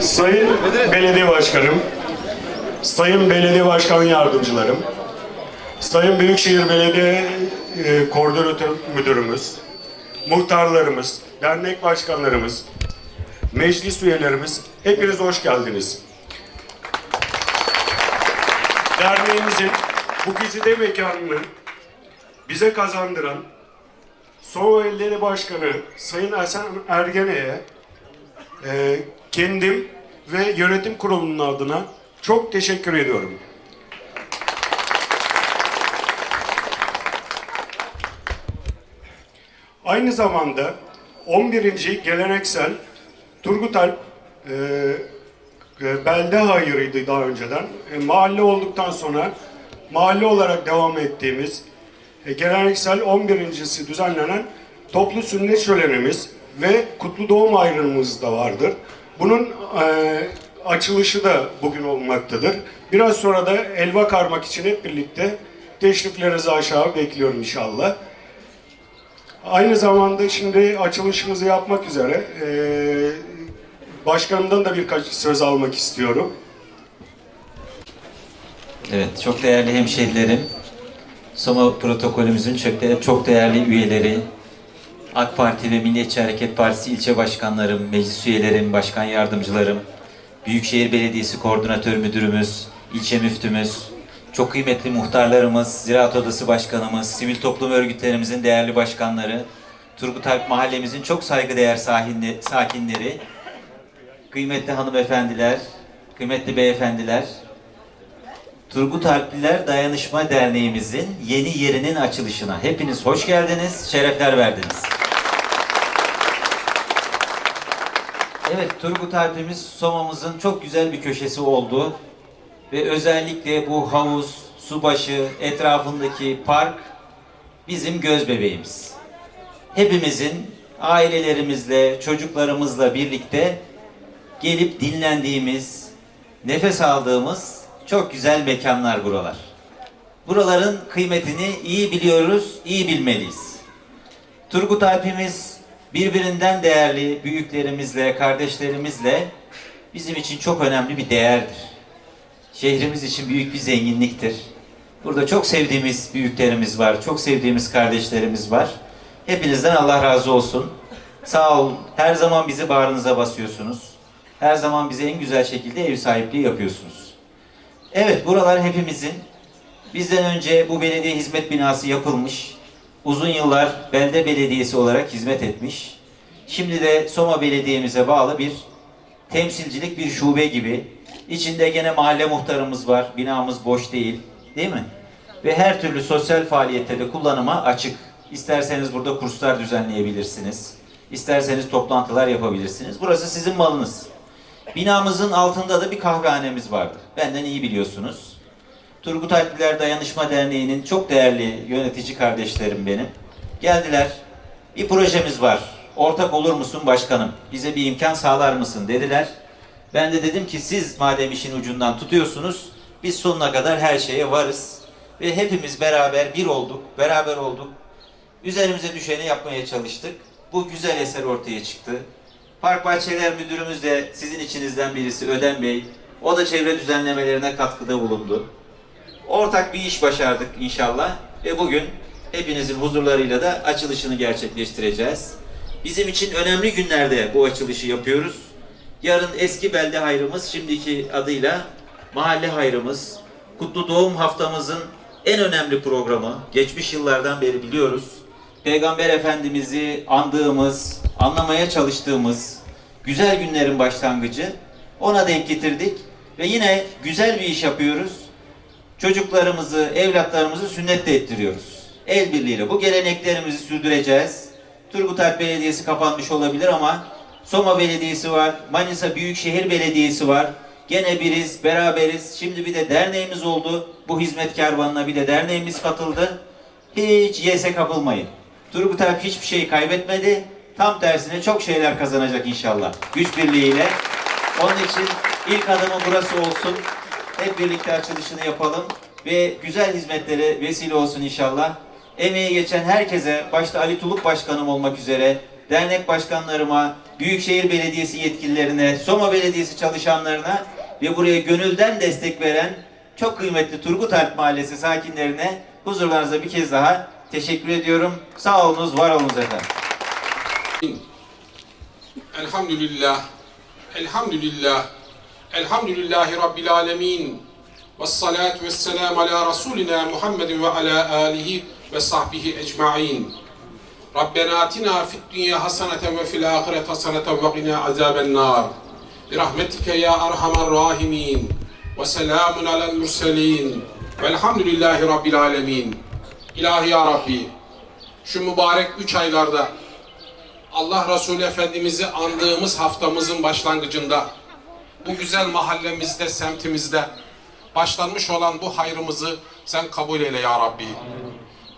Sayın Belediye Başkanım, Sayın Belediye Başkan Yardımcılarım, Sayın Büyükşehir Belediye e, Koordinatör Müdürümüz, muhtarlarımız, dernek başkanlarımız, meclis üyelerimiz, hepiniz hoş geldiniz. Derneğimizin bu güzide mekanını bize kazandıran Sova Elleri Başkanı Sayın Hasan Ergene'ye ee, kendim ve yönetim kurulunun adına çok teşekkür ediyorum. Aynı zamanda 11. geleneksel Turgut Alp e, e, belde hayırıydı daha önceden. E, mahalle olduktan sonra mahalle olarak devam ettiğimiz e, geleneksel 11.si düzenlenen toplu sünnet şölenimiz ve kutlu doğum ayrımımız da vardır. Bunun e, açılışı da bugün olmaktadır. Biraz sonra da elva karmak için hep birlikte teşriflerinizi aşağı bekliyorum inşallah. Aynı zamanda şimdi açılışımızı yapmak üzere e, başkanımdan da birkaç söz almak istiyorum. Evet, çok değerli hemşehrilerim, Soma protokolümüzün çok, de- çok değerli üyeleri, AK Parti ve Milliyetçi Hareket Partisi ilçe başkanlarım, meclis üyelerim, başkan yardımcılarım, Büyükşehir Belediyesi Koordinatör Müdürümüz, ilçe müftümüz, çok kıymetli muhtarlarımız, Ziraat Odası Başkanımız, sivil toplum örgütlerimizin değerli başkanları, Turgut Alp mahallemizin çok saygıdeğer sakinleri, kıymetli hanımefendiler, kıymetli beyefendiler, Turgut Alpliler Dayanışma Derneğimizin yeni yerinin açılışına hepiniz hoş geldiniz, şerefler verdiniz. Evet, Turgut Alp'imiz Soma'mızın çok güzel bir köşesi oldu. Ve özellikle bu havuz, subaşı, etrafındaki park bizim göz bebeğimiz. Hepimizin ailelerimizle, çocuklarımızla birlikte gelip dinlendiğimiz, nefes aldığımız çok güzel mekanlar buralar. Buraların kıymetini iyi biliyoruz, iyi bilmeliyiz. Turgut Alp'imiz birbirinden değerli büyüklerimizle, kardeşlerimizle bizim için çok önemli bir değerdir. Şehrimiz için büyük bir zenginliktir. Burada çok sevdiğimiz büyüklerimiz var, çok sevdiğimiz kardeşlerimiz var. Hepinizden Allah razı olsun. Sağ olun. Her zaman bizi bağrınıza basıyorsunuz. Her zaman bize en güzel şekilde ev sahipliği yapıyorsunuz. Evet, buralar hepimizin. Bizden önce bu belediye hizmet binası yapılmış. Uzun yıllar belde belediyesi olarak hizmet etmiş. Şimdi de Soma Belediye'mize bağlı bir temsilcilik bir şube gibi. İçinde gene mahalle muhtarımız var. Binamız boş değil. Değil mi? Ve her türlü sosyal faaliyette de kullanıma açık. İsterseniz burada kurslar düzenleyebilirsiniz. İsterseniz toplantılar yapabilirsiniz. Burası sizin malınız. Binamızın altında da bir kahvehanemiz vardı. Benden iyi biliyorsunuz. Turgut Alpliler Dayanışma Derneği'nin çok değerli yönetici kardeşlerim benim. Geldiler. Bir projemiz var. Ortak olur musun başkanım? Bize bir imkan sağlar mısın dediler. Ben de dedim ki siz madem işin ucundan tutuyorsunuz biz sonuna kadar her şeye varız. Ve hepimiz beraber bir olduk, beraber olduk. Üzerimize düşeni yapmaya çalıştık. Bu güzel eser ortaya çıktı. Park Bahçeler Müdürümüz de sizin içinizden birisi Öden Bey. O da çevre düzenlemelerine katkıda bulundu. Ortak bir iş başardık inşallah ve bugün hepinizin huzurlarıyla da açılışını gerçekleştireceğiz. Bizim için önemli günlerde bu açılışı yapıyoruz. Yarın eski belde hayrımız, şimdiki adıyla mahalle hayrımız, Kutlu Doğum haftamızın en önemli programı. Geçmiş yıllardan beri biliyoruz. Peygamber Efendimiz'i andığımız, anlamaya çalıştığımız güzel günlerin başlangıcı. Ona denk getirdik ve yine güzel bir iş yapıyoruz. Çocuklarımızı, evlatlarımızı sünnet ettiriyoruz. El birliğiyle bu geleneklerimizi sürdüreceğiz. Turgut Alp Belediyesi kapanmış olabilir ama Soma Belediyesi var, Manisa Büyükşehir Belediyesi var. Gene biriz, beraberiz. Şimdi bir de derneğimiz oldu. Bu hizmet kervanına bir de derneğimiz katıldı. Hiç yese kapılmayın. Turgut Alp hiçbir şey kaybetmedi. Tam tersine çok şeyler kazanacak inşallah. Güç birliğiyle. Onun için İlk adımı burası olsun. Hep birlikte açılışını yapalım ve güzel hizmetlere vesile olsun inşallah. Emeği geçen herkese, başta Ali Tuluk Başkanım olmak üzere, dernek başkanlarıma, Büyükşehir Belediyesi yetkililerine, Soma Belediyesi çalışanlarına ve buraya gönülden destek veren çok kıymetli Turgut Alp Mahallesi sakinlerine huzurlarınızda bir kez daha teşekkür ediyorum. Sağ olunuz, var olunuz efendim. Elhamdülillah. Elhamdülillah. Elhamdülillahi Rabbil alemin. Ve salatu ve selamu ala Resulina Muhammedin ve ala alihi ve sahbihi ecma'in. Rabbena atina fid dünya haseneten ve fil ahiret haseneten ve qina azaben nar. Birahmetike ya erhamer rahimin. Ve selamun alel murselin. Velhamdülillahi Rabbil alemin. İlahi ya Rabbi, şu mübarek üç aylarda Allah Resulü Efendimiz'i andığımız haftamızın başlangıcında bu güzel mahallemizde, semtimizde başlanmış olan bu hayrımızı sen kabul eyle ya Rabbi.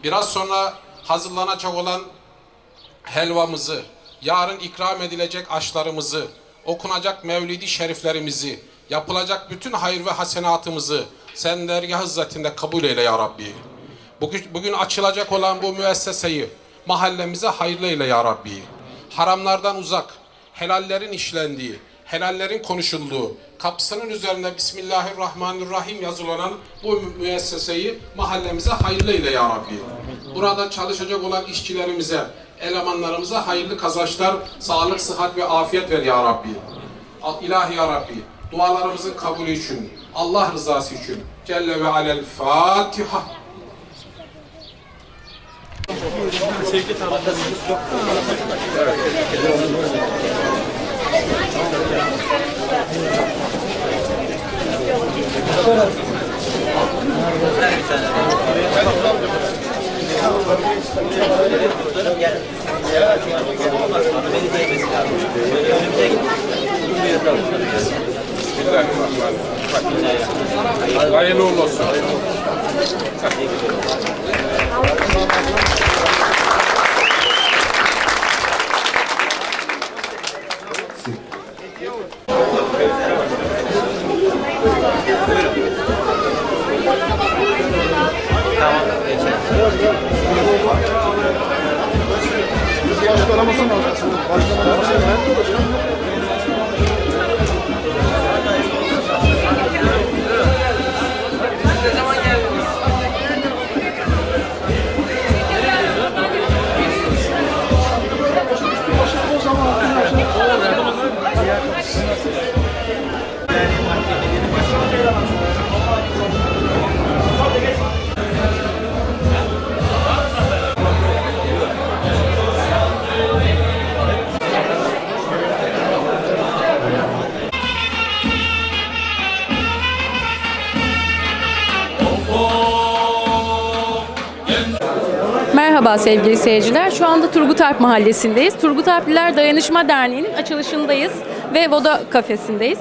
Biraz sonra hazırlanacak olan helvamızı, yarın ikram edilecek aşlarımızı, okunacak mevlidi şeriflerimizi, yapılacak bütün hayır ve hasenatımızı sen dergah izzetinde kabul eyle ya Rabbi. Bugün, bugün açılacak olan bu müesseseyi mahallemize hayırlı eyle ya Rabbi. Haramlardan uzak, helallerin işlendiği, helallerin konuşulduğu, kapısının üzerinde Bismillahirrahmanirrahim yazılan bu müesseseyi mahallemize hayırlı eyle ya Rabbi. Burada çalışacak olan işçilerimize, elemanlarımıza hayırlı kazançlar, sağlık, sıhhat ve afiyet ver ya Rabbi. İlahi ya Rabbi, dualarımızın kabulü için, Allah rızası için. Celle ve alel Fatiha. Hayırlı uğurlu olsun. Tamam. Yaşlı aramasın. Başlamasın. Ben de başlamasın. Merhaba sevgili seyirciler. Şu anda Turgut Alp Mahallesi'ndeyiz. Turgut Alpliler Dayanışma Derneği'nin açılışındayız ve Voda kafesindeyiz.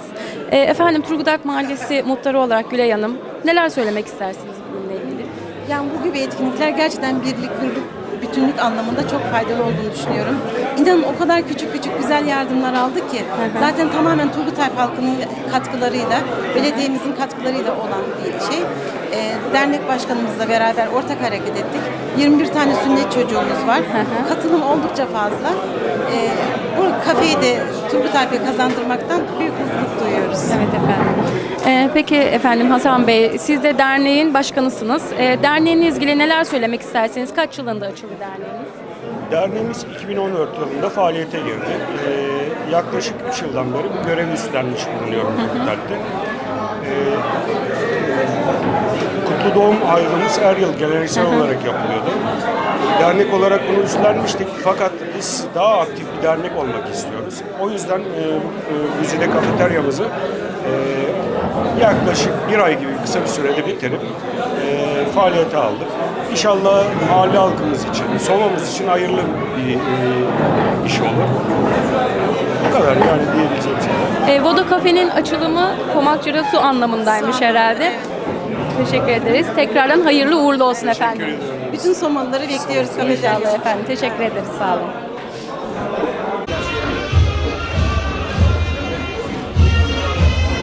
Ee, efendim Turgut Alp Mahallesi muhtarı olarak Gülay Hanım neler söylemek istersiniz bununla ilgili? Yani bu gibi etkinlikler gerçekten birlik, birlik, bütünlük anlamında çok faydalı olduğunu düşünüyorum. İnanın o kadar küçük küçük güzel yardımlar aldık ki zaten tamamen Turgut Alp halkının katkılarıyla, belediyemizin katkılarıyla olan bir şey. Ee, dernek başkanımızla beraber ortak hareket ettik. 21 tane sünnet çocuğumuz var. Katılım oldukça fazla. Ee, bu kafeyi de Turgut Alp'e kazandırmaktan büyük mutluluk duyuyoruz. Evet efendim. Ee, peki efendim Hasan Bey siz de derneğin başkanısınız. Ee, derneğinizle ilgili neler söylemek istersiniz? Kaç yılında açıldı derneğiniz? Derneğimiz 2014 yılında faaliyete girdi. Ee, yaklaşık 3 yıldan beri bu görevi üstlenmiş bulunuyorum Turgutlu'da. Ee, Kutlu Doğum ayrımımız her yıl geleneksel olarak yapılıyordu. Dernek olarak bunu üstlenmiştik fakat biz daha aktif bir dernek olmak istiyoruz. O yüzden e, e, Güzide kafeteryamızı e, yaklaşık bir ay gibi kısa bir sürede bitirip e, faaliyete aldık. İnşallah mahalle halkımız için, Soma'mız için hayırlı bir e, iş olur. Bu kadar yani diyebileceğim şey. Ee, Voda Kafe'nin açılımı Komakçıra su anlamındaymış herhalde. Teşekkür ederiz. Tekrardan hayırlı uğurlu olsun efendim. Bütün Somalıları bekliyoruz. İnşallah efendim. Teşekkür ederiz. Sağ olun.